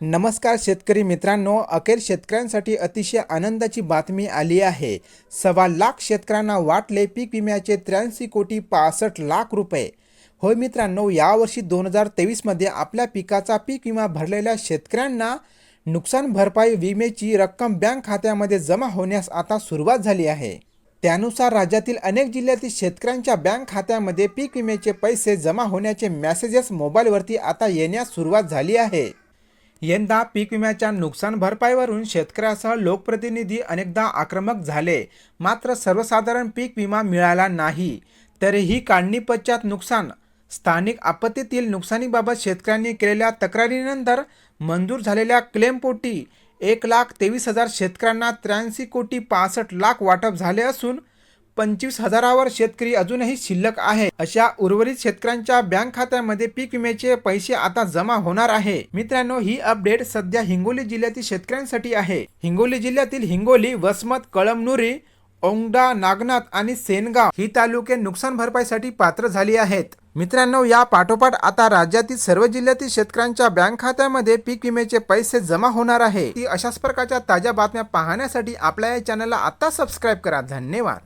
नमस्कार शेतकरी मित्रांनो अखेर शेतकऱ्यांसाठी अतिशय आनंदाची बातमी आली आहे. सव्वा लाख शेतकऱ्यांना वाटले पीक विम्याचे त्र्याऐंशी कोटी पासष्ट लाख रुपये. होय मित्रांनो यावर्षी दोन हजार तेवीसमध्ये आपल्या पिकाचा पीक विमा भरलेल्या शेतकऱ्यांना नुकसान भरपाई विम्याची रक्कम बँक खात्यामध्ये जमा होण्यास आता सुरुवात झाली आहे. त्यानुसार राज्यातील अनेक जिल्ह्यातील शेतकऱ्यांच्या बँक खात्यामध्ये पीक विम्याचे पैसे जमा होण्याचे मॅसेजेस मोबाईलवरती आता येण्यास सुरुवात झाली आहे. यंदा पीक विम्याच्या नुकसान भरपाईवरून शेतकऱ्यासह लोकप्रतिनिधी अनेकदा आक्रमक झाले. मात्र सर्वसाधारण पीक विमा मिळाला नाही. तरीही काढणी पश्चात नुकसान स्थानिक आपत्तीतील नुकसानीबाबत शेतकऱ्यांनी केलेल्या तक्रारीनंतर मंजूर झालेल्या क्लेमपोटी एक लाख तेवीस हजार शेतकऱ्यांना त्र्याऐंशी कोटी पासष्ट लाख वाटप झाले असून पंचवीस हजारावर शेतकरी अजूनही शिल्लक आहे. अशा उर्वरित शेतकऱ्यांच्या बँक खात्यामध्ये पीक विम्याचे पैसे आता जमा होणार आहे. मित्रांनो ही अपडेट सध्या हिंगोली जिल्ह्यातील शेतकऱ्यांसाठी आहे. हिंगोली जिल्ह्यातील हिंगोली वसमत कळमनुरी औंडा नागनाथ आणि सेनगाव ही तालुके नुकसान भरपाईसाठी पात्र झाली आहेत. मित्रांनो या पाठोपाठ आता राज्यातील सर्व जिल्ह्यातील शेतकऱ्यांच्या बँक खात्यामध्ये पीक विम्याचे पैसे जमा होणार आहे. ती अशाच प्रकारच्या ताज्या बातम्या पाहण्यासाठी आपल्या या चॅनलला आता सबस्क्राईब करा. धन्यवाद.